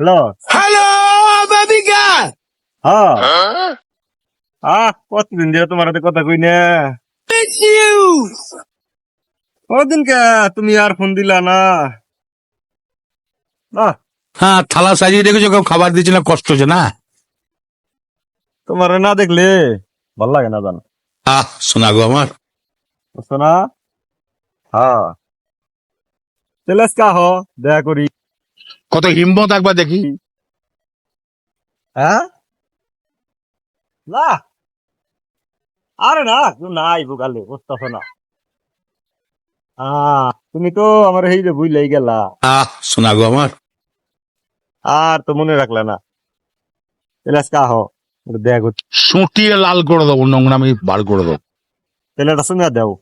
Hello hello বাবিকা হ্যাঁ আহ কতদিন দিয়ে তোমার হাতে কথা কই না? কদিন কে তুমি আর ফোন দিলা না? আহ হ্যাঁ থালা সাজিয়ে রেখেছো কেউ খাবার দিচ্ছে না কষ্ট হচ্ছে না? তোমার না দেখলে ভালো লাগে না জান। আহ শোনা গো আমার। বুঝছ না হ্যাঁ আজকে আহ দেখা করি। কত হিম্মত একবার দেখি। হ্যাঁ? না। আরে না নাই বুকালে বুঝতেছ না। আহ তুমি তো আমার এই যে বুঝলেই গেলা। আহ শোনা গো আমার। আর তো মনে রাখলে না। তাহলে আজকে আহ দেখা সুটিয়ে লাল করে দেবো নোংরা আমি বার করে দেবো। তাহলে এটা শুনে দাও।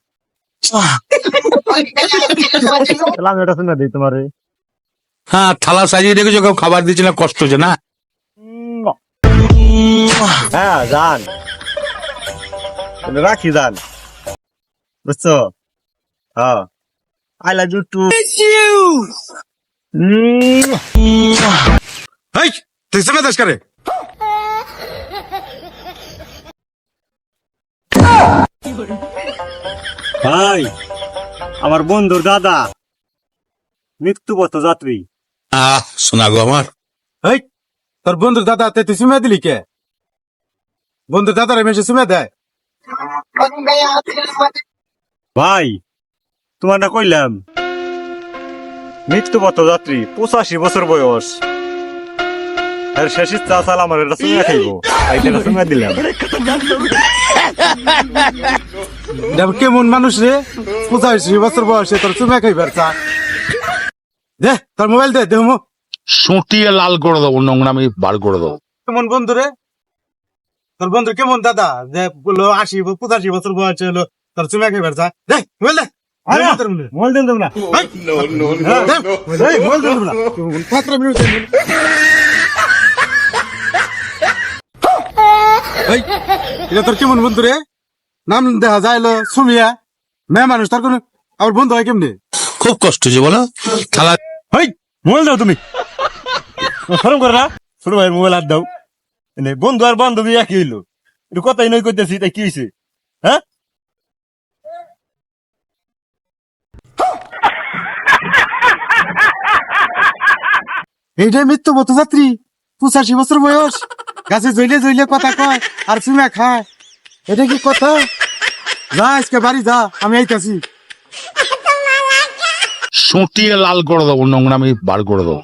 তাহলে আমি এটা শুনে দিই তোমারে। হ্যাঁ থালা সাজিয়ে রেখেছো কেউ খাবার দিচ্ছে না কষ্ট হচ্ছে না? হ্যাঁ যান রাখি যান বুঝছ? হ্যাঁ। আই লাভ ইউ টু তুই সময় দাস করে ভাই আমার বন্ধুর দাদা মৃত্যুপথ যাত্রী। আহ শোনা গো আমার। এই তোর বন্ধুর দাদা তে তুই সুমে দিলি কে? বন্ধুর দাদার মেশে সুমে দেয়। ভাই তোমার না কইলাম মৃত্যুপথ যাত্রী পঁচাশি বছর বয়স। আর শেষ ইচ্ছা আসাল আমার এটা শুনে খাইব। এটা শুনে দিলাম। দেখ কেমন মানুষ রে? পঁচাশি বছর বয়সে তোর সুমে খাইবার চা। দে তোর মোবাইল দে দেহ সুটিয়ে লাল করে দেবো নোংরা আমি বার করে দেবো। কেমন বন্ধু রে? তোর বন্ধু কেমন দাদা? যে বলল আশি পঁচাশি বছর বয়সে হলো। তোর সুমে খাইবার চা দে মোবাইল দে। তোর মোবাইল। মোবাইল দেন তোমরা দে, এই, মোবাইল দে তোমরা। সতেরো মিনিট দে মোবাইল। এই, এটা তোর কেমন বন্ধু রে? নাম দেখা সুমিয়া। মেয়ে মানুষ তার কোন আমার বন্ধু হয় কেমনি? খুব কষ্ট হচ্ছে বলো। থালা হেই, মোবাইল দাও তুমি। সরম করে না? ছোট ভাই মোবাইল হাত দাও। এনে, বন্ধু আর বান্ধবী একই হইল। একটু কথাই নই করতেছি তাই কি হয়েছে হ্যাঁ? এইটাই মৃত্যু পথযাত্রী পঁচাশি বছর বয়স। গাছে জইলে জইলে কথা কয় আর চুমা খায়। এটা কি কথা? যা, আজকে বাড়ি যা, আমি আইতাছি। সুঁটিয়ে লাল করে দেবো নোংরামি বার করে দেবো।